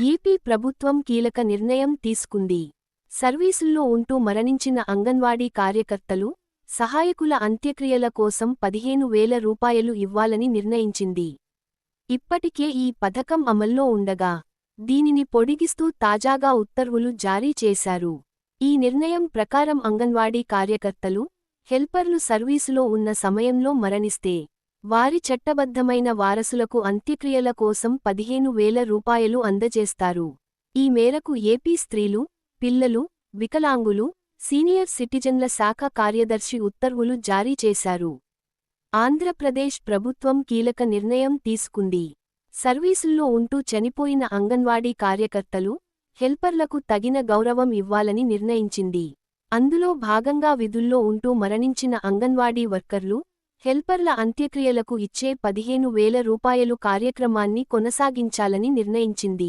AP ప్రభుత్వం కీలక నిర్ణయం తీసుకుంది. సర్వీసుల్లో ఉంటూ మరణించిన అంగన్వాడీ కార్యకర్తలు సహాయకుల అంత్యక్రియల కోసం పదిహేను వేల రూపాయలు ఇవ్వాలని నిర్ణయించింది. ఇప్పటికే ఈ పథకం అమల్లో ఉండగా దీనిని పొడిగిస్తూ తాజాగా ఉత్తర్వులు జారీ చేశారు. ఈ నిర్ణయం ప్రకారం అంగన్వాడీ కార్యకర్తలు హెల్పర్లు సర్వీసులో ఉన్న సమయంలో మరణిస్తే వారి చట్టబద్ధమైన వారసులకు అంత్యక్రియల కోసం పదిహేను వేల రూపాయలు అందజేస్తారు. ఈ మేరకు ఏపీ స్త్రీలు పిల్లలు వికలాంగులు సీనియర్ సిటిజన్ల శాఖ కార్యదర్శి ఉత్తర్వులు జారీ చేశారు. ఆంధ్రప్రదేశ్ ప్రభుత్వం కీలక నిర్ణయం తీసుకుంది. సర్వీసుల్లో ఉంటూ చనిపోయిన అంగన్వాడీ కార్యకర్తలు హెల్పర్లకు తగిన గౌరవం ఇవ్వాలని నిర్ణయించింది. అందులో భాగంగా విధుల్లో ఉంటూ మరణించిన అంగన్వాడీ వర్కర్లు హెల్పర్ల అంత్యక్రియలకు ఇచ్చే పదిహేను వేల రూపాయలు కార్యక్రమాన్ని కొనసాగించాలని నిర్ణయించింది.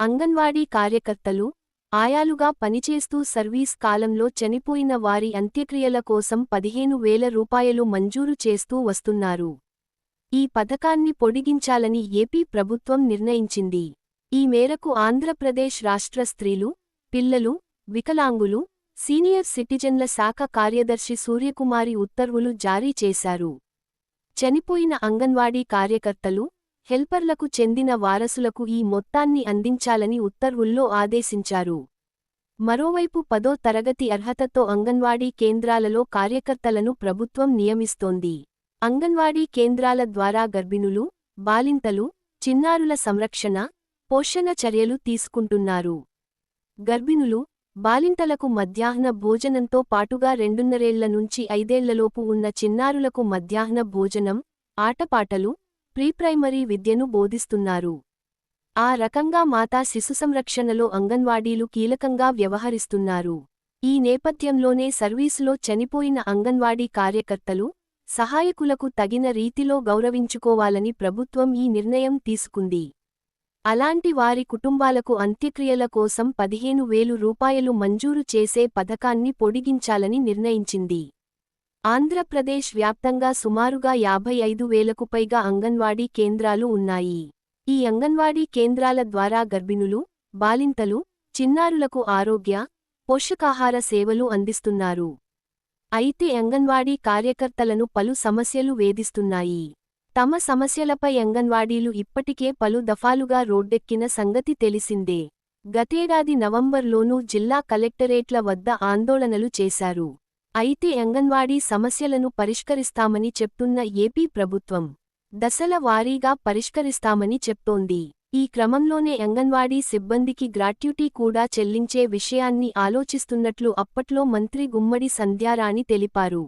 అంగన్వాడీ కార్యకర్తలు ఆయాలుగా పనిచేస్తూ సర్వీస్ కాలంలో చనిపోయిన వారి అంత్యక్రియల కోసం పదిహేను వేల రూపాయలు మంజూరు చేస్తూ వస్తున్నారు. ఈ పథకాన్ని పొడిగించాలని ఏపీ ప్రభుత్వం నిర్ణయించింది. ఈ మేరకు ఆంధ్రప్రదేశ్ రాష్ట్ర స్త్రీలు పిల్లలు వికలాంగులు సీనియర్ సిటిజన్ల శాఖ కార్యదర్శి సూర్యకుమారి ఉత్తర్వులు జారీ చేశారు. చనిపోయిన అంగన్వాడీ కార్యకర్తలు హెల్పర్లకు చెందిన వారసులకు ఈ మొత్తాన్ని అందించాలని ఉత్తర్వుల్లో ఆదేశించారు. మరోవైపు పదో తరగతి అర్హతతో అంగన్వాడీ కేంద్రాలలో కార్యకర్తలను ప్రభుత్వం నియమిస్తోంది. అంగన్వాడీ కేంద్రాల ద్వారా గర్భిణులు బాలింతలు చిన్నారుల సంరక్షణ పోషణ చర్యలు తీసుకుంటున్నారు. గర్భిణులు బాలింతలకు మధ్యాహ్న భోజనంతో పాటుగా రెండున్నరేళ్ళ నుంచి ఐదేళ్ళలోపు ఉన్న చిన్నారులకు మధ్యాహ్న భోజనం ఆటపాటలు ప్రీప్రైమరీ విద్యను బోధిస్తున్నారు. ఆ రకంగా మాతా శిశు సంరక్షణలో అంగన్వాడీలు కీలకంగా వ్యవహరిస్తున్నారు. ఈ నేపథ్యంలోనే సర్వీసులో చనిపోయిన అంగన్వాడీ కార్యకర్తలు సహాయకులకు తగిన రీతిలో గౌరవించుకోవాలని ప్రభుత్వం ఈ నిర్ణయం తీసుకుంది. అలాంటి వారి కుటుంబాలకు అంత్యక్రియల కోసం పదిహేను వేలు రూపాయలు మంజూరు చేసే పథకాన్ని పొడిగించాలని నిర్ణయించింది. ఆంధ్రప్రదేశ్ వ్యాప్తంగా సుమారుగా యాభై ఐదు వేలకు పైగా అంగన్వాడీ కేంద్రాలు ఉన్నాయి. ఈ అంగన్వాడీ కేంద్రాల ద్వారా గర్భిణులు బాలింతలు చిన్నారులకు ఆరోగ్య పోషకాహార సేవలు అందిస్తున్నారు. అయితే అంగన్వాడీ కార్యకర్తలను పలు సమస్యలు వేధిస్తున్నాయి. తమ సమస్యలపై అంగన్వాడీలు ఇప్పటికే పలు దఫాలుగా రోడ్డెక్కిన సంగతి తెలిసిందే. గతేడాది నవంబర్లోనూ జిల్లా కలెక్టరేట్ల వద్ద ఆందోళనలు చేశారు. అయితే అంగన్వాడీ సమస్యలను పరిష్కరిస్తామని చెప్తున్న ఏపీ ప్రభుత్వం దశల వారీగా పరిష్కరిస్తామని చెప్తోంది. ఈ క్రమంలోనే అంగన్వాడీ సిబ్బందికి గ్రాట్యుటీ కూడా చెల్లించే విషయాన్ని ఆలోచిస్తున్నట్లు అప్పట్లో మంత్రి గుమ్మడి సంధ్యారాణి తెలిపారు.